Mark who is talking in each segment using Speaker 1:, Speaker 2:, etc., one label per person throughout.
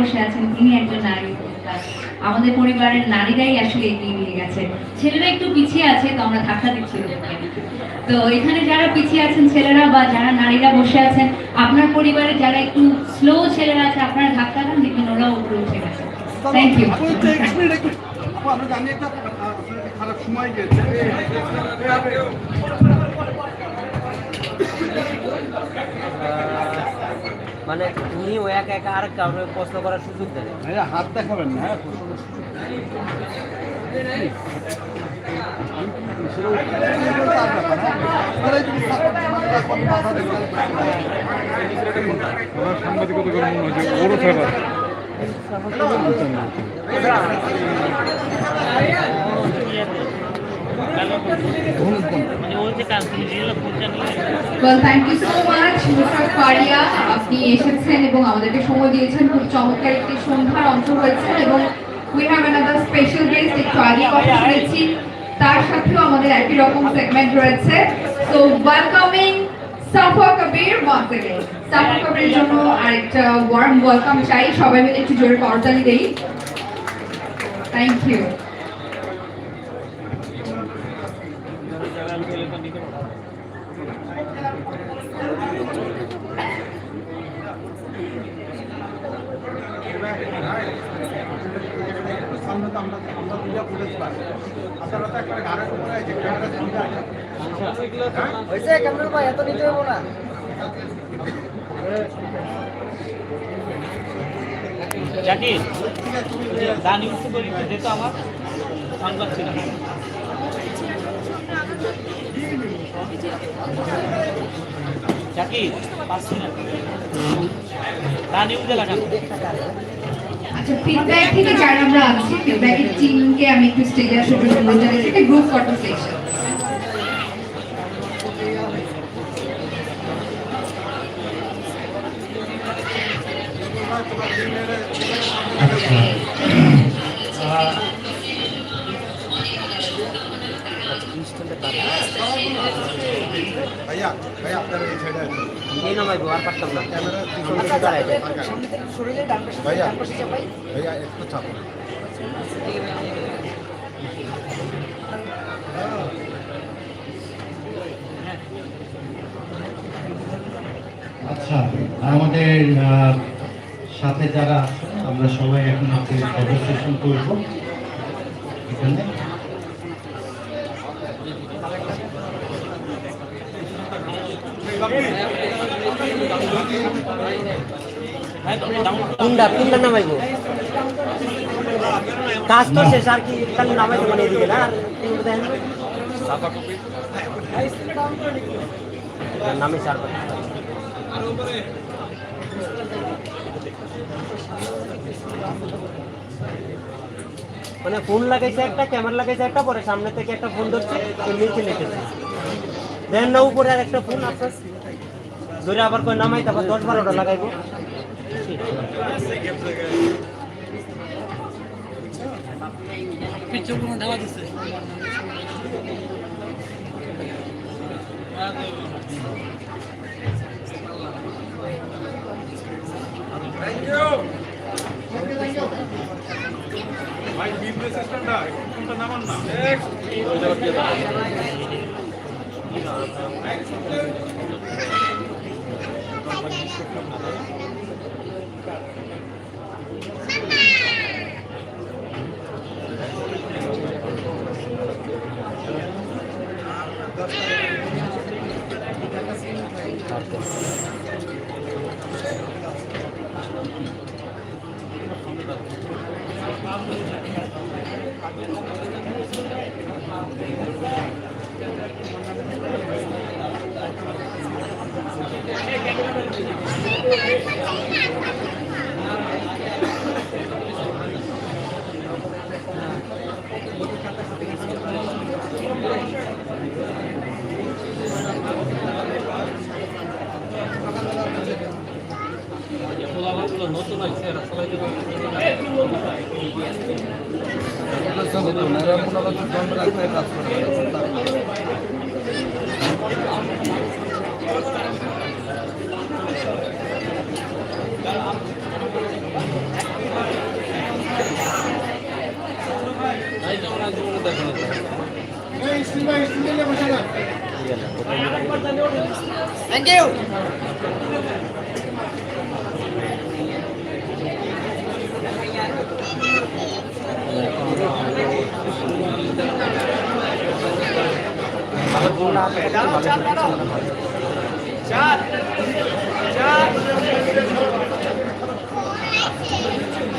Speaker 1: বসে আছেন তিনি একজন নারী আমাদের পরিবারের নারীরাই আসলে এগিয়ে নিয়ে গেছে। ছেলেরা একটু পিছিয়ে আছে তো আমরা ধাক্কা দিচ্ছি তো এখানে যারা পিছিয়ে আছেন ছেলেরা বা যারা নারীরা বসে আছেন আপনার পরিবারে যারা একটু স্লো ছেলেরা আছে আপনারা ধাক্কা দেন দেখুন ওরাও উপরে উঠে গেছে। থ্যাংক ইউ
Speaker 2: আমরা জানি একটা খারাপ সময় গেছে।
Speaker 3: মানে উনি ও একা একা আর কাউকে প্রশ্ন করার সুযোগ দেন
Speaker 2: হাত দেখাবেন না হ্যাঁ?
Speaker 4: সাংবাদিকতা করে মনে ওরও favour
Speaker 5: Well, thank you so much, Mr. Faria. আপনি এসেছেন এবং আমাদেরকে সময় দিয়েছেন। খুব চমৎকার একটি সন্ধ্যার অংশ হয়েছে এবং we have another special guest একটু আগে কথা শুনেছি। তার সাথেও আমাদের একই রকম সেগমেন্ট রয়েছে। So welcoming Safa Kabir once Safa Kabir জন্য আরেকটা ওয়ার্ম ওয়েলকাম চাই। সবাই মিলে একটু জোরে করতালি দেই। থ্যাংক ইউ
Speaker 2: সামনে তো আমরা আমরা দুইটা ফুটেজ পাই আপনারা তো একটা গাড়ির উপরে যে ক্যামেরা সামনে আছে
Speaker 3: হয়েছে? কেমন ভাই এত নিতে হব না।
Speaker 6: জাকির দান ইউজ করি যেহেতু আমার। সংবাদ ছিল। জাকির পাচ্ছি না দান ইউজে লাগানো
Speaker 5: আচ্ছা ফিডব্যাক থেকে যারা আমরা আছি ফিডব্যাকের টিমকে আমি একটু স্টেজে আসার জন্য অনুরোধ জানাচ্ছি গ্রুপ ফটো সেকশন
Speaker 2: এই
Speaker 3: নামাইবো আর পারতাম না।
Speaker 2: ভাইয়া ভাইয়া একটু চাপো।
Speaker 7: আচ্ছা আমাদের সাথে যারা আমরা সবাই এখন সেশন করব। এখানে।
Speaker 3: তিনটা তিনটা নামাইবো। কাজ তো শেষ, আর কি খালি নামাইবো মানে এদিকে না? নামে চার মানে ফোন লাগাইছে একটা ক্যামেরা লাগাইছে একটা, পরে সামনে থেকে একটা ফোন ধরছে, তো নিচে লিখেছে দেন না, উপরে আর একটা ফোন আপনার ধরে আবার কই নামাই, তারপর দশ বারোটা লাগাইবো।
Speaker 4: ভাই বিজনেস সিস্টেমটা কোনটা নামান না
Speaker 6: নতুন
Speaker 5: হতো না এরা কোনো বছর বন্ধ রাস্তায় কাজ করতে Thank you.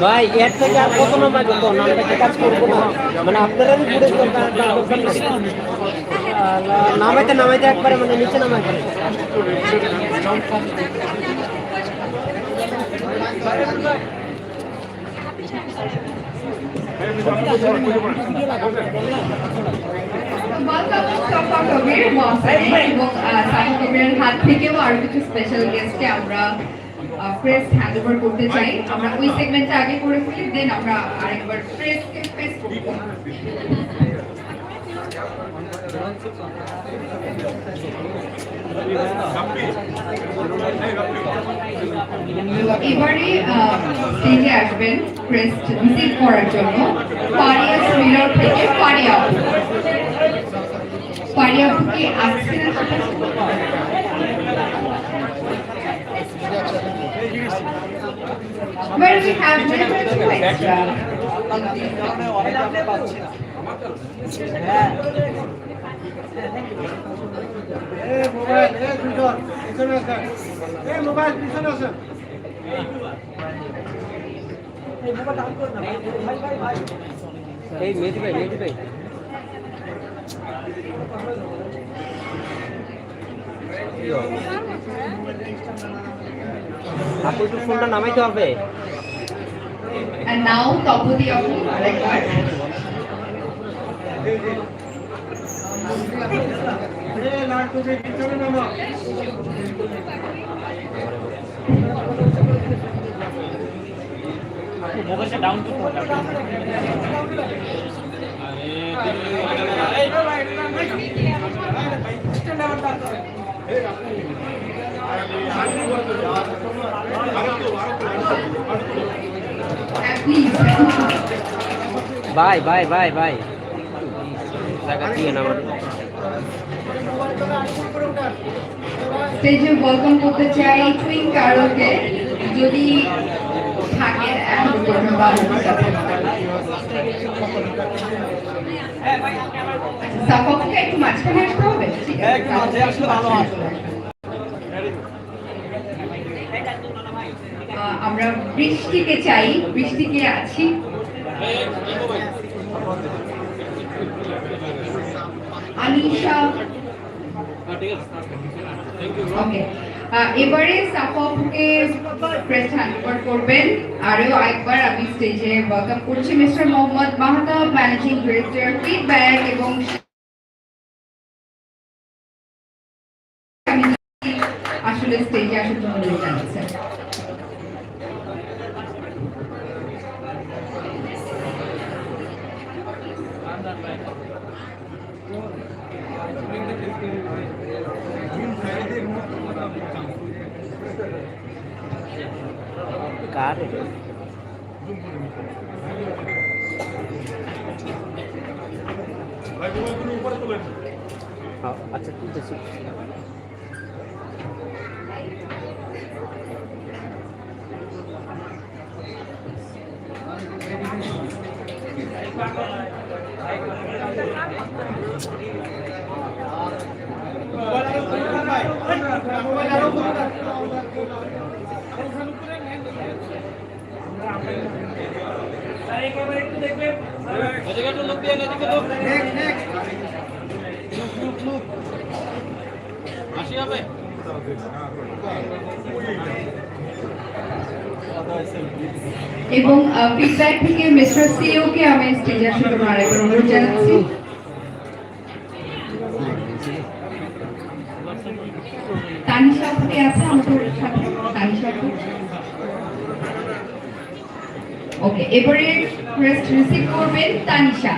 Speaker 3: ভাই এর থেকে আর কত নামাই করতো নামটা কি কাজ করব না মানে আপনারাই পুরো দরকার দরকার নাকি? আহ, নামাইতে নামাইতে একবারে মানে নিচে নামাই করে
Speaker 5: Safa Kabir once again এবং সাফা কবিরের হাত থেকেও আরও কিছু স্পেশাল গেস্টকে আমরা প্রেস হ্যান্ড করতে চাই আমরা ওই সেগমেন্টটা আগে করে ফেলি দেন আমরা আরেকবার প্রেসকে প্রেস এবারে স্টেজে আসবেন ক্রেস্ট রিসিভ করার জন্য পারিয়া সুইলার থেকে পারিয়া আপু। পারিয়া আপুকে আসছেন Where we have limited to extra.
Speaker 8: এই মোবাইল এই দুজন পিছনে
Speaker 3: আপু একটু ফোনটা নামাইতে হবে।
Speaker 5: And now Apu
Speaker 6: মোবাইলটা ডাউন করতে হবে।
Speaker 3: ভাই ভাই ভাই ভাই। জায়গা দিয়ে নামা
Speaker 5: স্টেজে ওয়েলকাম করতে চাই টুইন কারোকে, যদি থাকে, এখন বা সাফাকে একটু মাঝখানে আসতে হবে? ঠিক আছে একটু মাঝে আসলে ভালো হয় আমরা বৃষ্টিকে চাই বৃষ্টিকে আছি। আনিশা। ওকে এবারে সাফাকে প্রেস হ্যান্ডওভার করবেন। আরও একবার আমি স্টেজে ওয়েলকাম করছি mister Mohammad Mahtab managing director feedback এবং আসলে স্টেজে আসার জন্য জানাচ্ছেন
Speaker 3: কার
Speaker 9: ভাই মোবাইলগুলো উপরে তোলেন
Speaker 3: হ্যাঁ, আচ্ছা তুলতেছি
Speaker 9: আশি হবে
Speaker 5: এবং ফিডব্যাক থেকে মিস্টার সিও কে আমি স্টেজে আসার জন্য আরেকবার অনুরোধ জানাচ্ছি তানিশা আপু কে আছে আমাদের সাথে তানিশা আপু ওকে এবারে ক্রেস্ট রিসিভ করবেন Tanisha.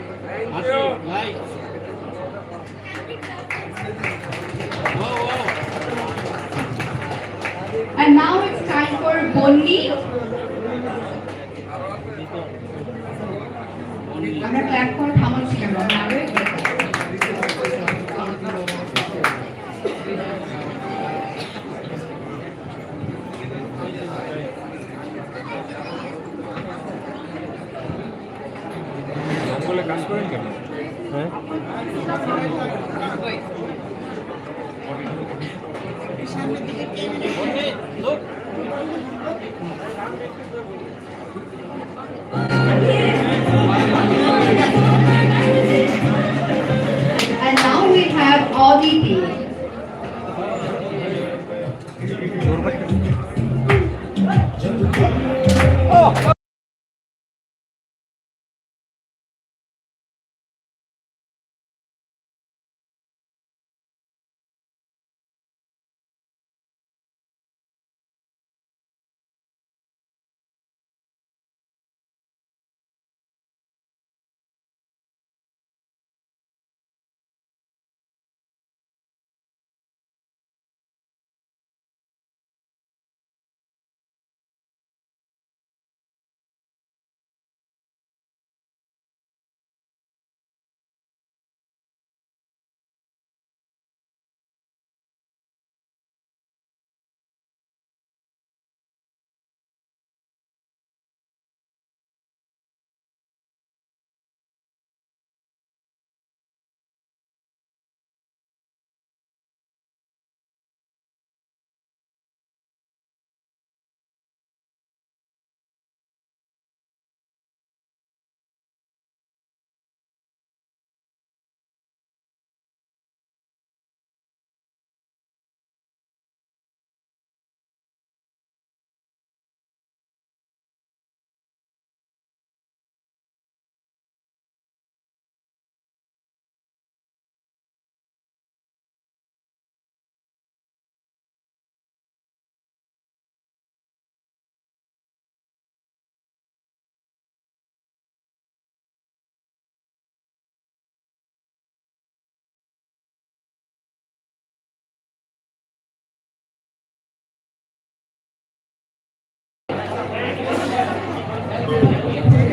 Speaker 5: And now it's time for Bonni. আমরা ক্ল্যাপ করে থামাচ্ছিলাম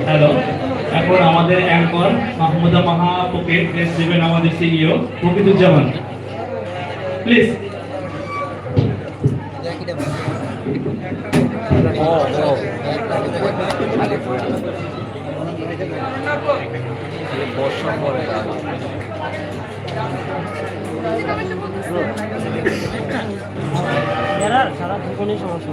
Speaker 6: হ্যালো। এখন আমাদের অ্যাঙ্কর মাহমুদা মাহাপুকে প্রেস দেবেন আমাদের সিইও প্রকৃতুজ্জামান প্লিজ
Speaker 3: এরা সারা জীবনই সমস্যা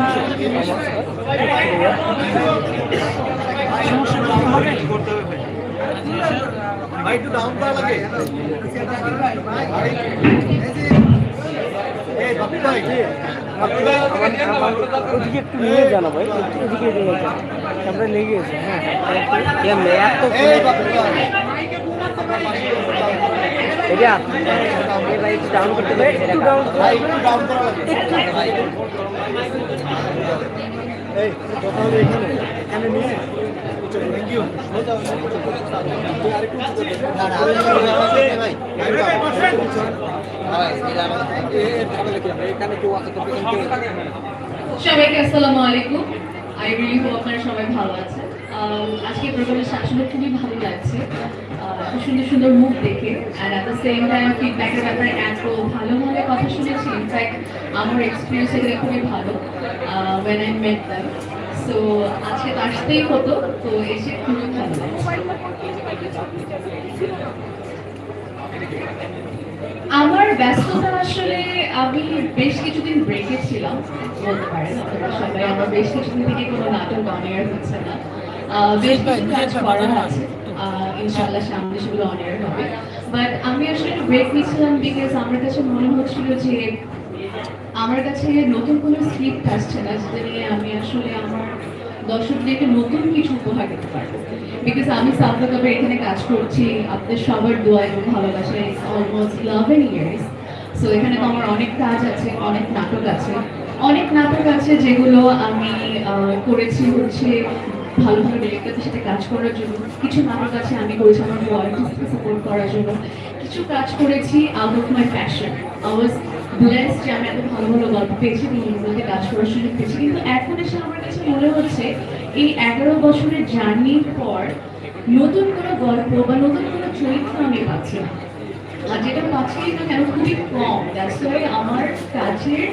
Speaker 10: ভাই একটু ডাউন করা লাগে
Speaker 3: ওদিকে একটু নিয়ে জানা ভাই ওদিকে নিয়ে যান তারপরে লেগে গেছে হ্যাঁ এত
Speaker 10: এই বাপি ভাই
Speaker 3: এটা ভাই ডাউন করতে পারি। একটু ডাউন
Speaker 2: একটু ডাউন করা লাগবে এই কথা হলো এখানে এখানে নিয়ে থ্যাংক ইউ
Speaker 11: আসসালামু আলাইকুম। আই রিলি হোপ সবাই ভালো আছেন। আজকে প্রোগ্রামে আসলে খুবই ভালো লাগছে। সুন্দর সুন্দর মুখ দেখে and at the same time ফিডব্যাকের ব্যাপারে এত ভালো ভালো কথা শুনেছি। ইনফ্যাক্ট আমার এক্সপিরিয়েন্স এগুলো খুবই ভালো when I met them so আজকে তো আসতেই হতো তো এসে খুবই ভালো আমার ব্যস্ততা আসলে আমি বেশ কিছুদিন ব্রেকে ছিলাম বলতে পারেন আপনারা সবাই আমার বেশ কিছুদিন থেকে কোনো নাটক অন এয়ার হচ্ছে না। বেশ কিছু কাজ করা আছে। সামনে সেগুলো অন এয়ার হবে। বাট আমি আসলে একটু ব্রেক বিকজ আমার কাছে মনে হচ্ছিল যে আমার কাছে নতুন কোনো স্ক্রিপ্ট আসছে না যেটা নিয়ে আমি আসলে আমার দর্শকদেরকে নতুন কিছু উপহার দিতে পারব। বিকজ আমি সাউথ এখানে কাজ করছি, আপনাদের সবার দোয়া এবং ভালোবাসায় অলমোস্ট ইলেভেন ইয়ার্স সো এখানে তো আমার অনেক কাজ আছে, অনেক নাটক আছে। অনেক নাটক আছে যেগুলো আমি করেছি হচ্ছে ভালো ভালো ডিরেক্টরদের সাথে কাজ করার জন্য, কিছু নাটক আছে আমি করেছি আমার কোয়ালিটিসকে সাপোর্ট করার জন্য। কিছু কাজ করেছি out of my passion I was যে আমি এত ভালো ভালো গল্প পেয়েছি এবং কাজ করার সুযোগ পেয়েছি। কিন্তু এখন এসে আমার কাছে মনে হচ্ছে, এই এগারো বছরের জার্নির পর নতুন কোনো গল্প বা নতুন কোনো চরিত্র আমি পাচ্ছি না। আর যেটা পাচ্ছি না কেন খুবই কম। দ্যাটস আমার কাজের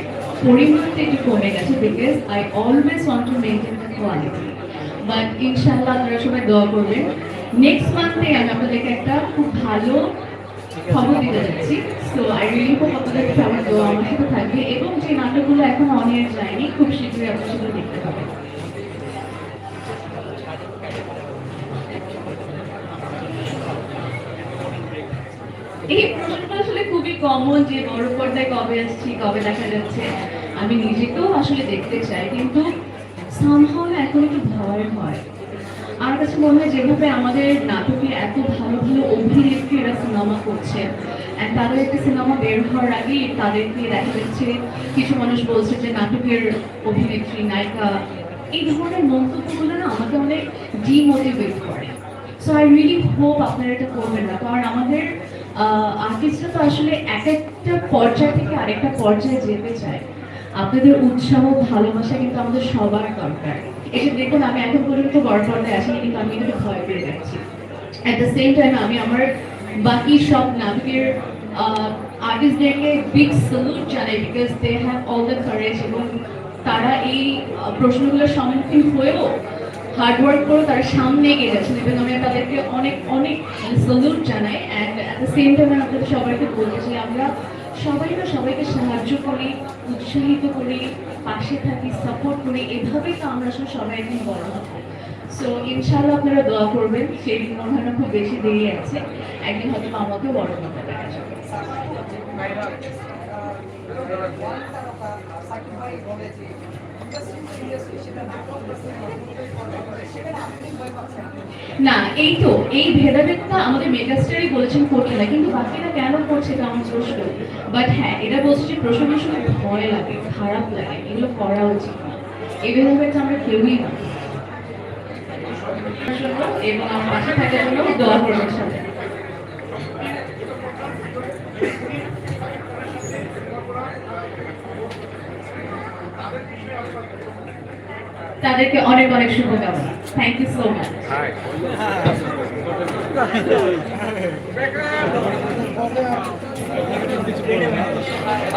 Speaker 11: পরিমাণটা একটু কমে গেছে because I always want to maintain the quality but ইনশাল্লাহ আপনারা সবাই দোয়া করবেন। নেক্সট মান্থে আমি আপনাদেরকে একটা খুব ভালো খবর দিতে যাচ্ছি। সো আই রিলি হোপ আপনাদের সবার দোয়া আমার সাথে থাকবে এবং যে নাটকগুলো এখন অন এয়ার যায়নি, খুব শীঘ্রই আপনার সাথে দেখতে পাবেন এই প্রশ্নটা আসলে খুবই কমন যে বড় পর্দায় কবে আসছি, কবে দেখা যাচ্ছে, আমি নিজেকেও আসলে দেখতে চাই। কিন্তু সামহাও এখন একটু ভয় হয়। আমার কাছে মনে হয় যেভাবে আমাদের নাটকে এত ভালো ভালো অভিনেত্রীরা সিনেমা করছে তাদের একটা সিনেমা বের হওয়ার আগেই তাদেরকে দেখা যাচ্ছে, কিছু মানুষ বলছে যে নাটকের অভিনেত্রী, নায়িকা, এই ধরনের মন্তব্যগুলো না আমাকে অনেক ডিমোটিভেট করে। সো আই রিয়েলি হোপ আপনারা এটা করবেন না, কারণ আমাদের আর্টিস্টরা তো আসলে এক একটা পর্যায় থেকে আরেকটা পর্যায়ে যেতে চায়। আপনাদের উৎসাহ ভালোবাসা কিন্তু আমাদের সবার দরকার। এসে দেখুন, আমি এখন পর্যন্ত বড় পর্দায় আসিনি, কিন্তু আমি কিন্তু ভয় পেয়ে যাচ্ছি। অ্যাট দ্য সেম টাইম আমি আমার বাকি সব নাটকের আর্টিস্টদেরকে বিগ স্যালুট জানাই because they have all the courage এবং তারা এই প্রশ্নগুলোর সম্মুখীন হয়েও হার্ড ওয়ার্ক করে তারা সামনে এগিয়ে যাচ্ছেন এবং আমি তাদেরকে অনেক অনেক স্যালুট জানাই। And at the same time আমি আপনাদের সবাইকে বলতে চাই, আমরা সবাই তো সবাইকে সাহায্য করি, উৎসাহিত করি, পাশে থাকি সাপোর্ট করি, এভাবেই তো আমরা সব সবাই একদিন বড় হব। সো ইনশাল্লাহ আপনারা দোয়া করবেন, সেই মনে হয় খুব বেশি দেরি আছে, একদিন হয়তো আমাকে বড় হতে পারে। না, এই তো, এই ভেদাভেদটা আমাদের মেগাস্টারই বলেছেন করতে না, কিন্তু বাকিরা কেন করছে এটা আমার প্রশ্ন বাট হ্যাঁ এটা বলছে যে ভয় লাগে, খারাপ লাগে, এগুলো করা উচিত না। এই ভেদাভেদটা আমরা কেউই না। এবং আমার পাশে থাকার জন্য দোয়া সাথে তাদেরকে অনেক অনেক শুভকামনা। থ্যাংক ইউ সো মাচ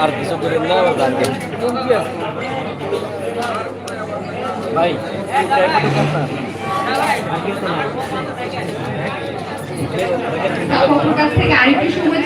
Speaker 3: আর কিছু করে না ভাই
Speaker 11: আপনার কাছ থেকে আরেকটু সময়